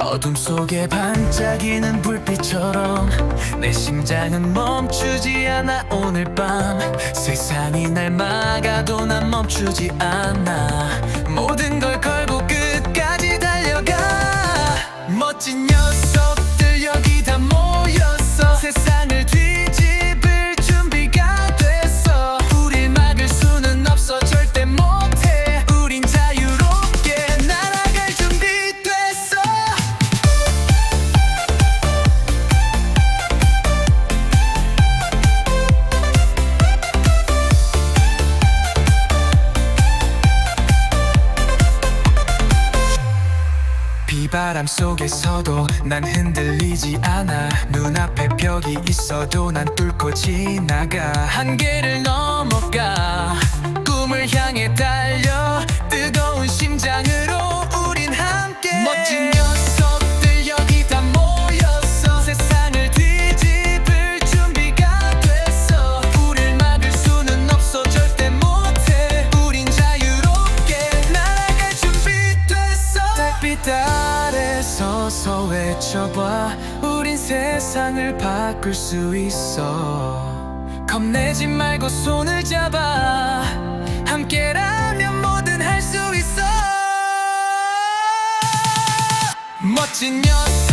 어둠 속에 반짝이는 불빛처럼 내 심장은 멈추지 않아 오늘 밤 세상이 날 막아도 난 멈추지 않아. 모든 걸 비바람 속에서도 난 흔들리지 않아. 눈앞에 벽이 있어도 난 뚫고 지나가. 한계를 넘어가 아래 서서 외쳐봐. 우린 세상을 바꿀 수 있어. 겁내지 말고 손을 잡아. 함께라면 뭐든 할 수 있어. 멋진 녀석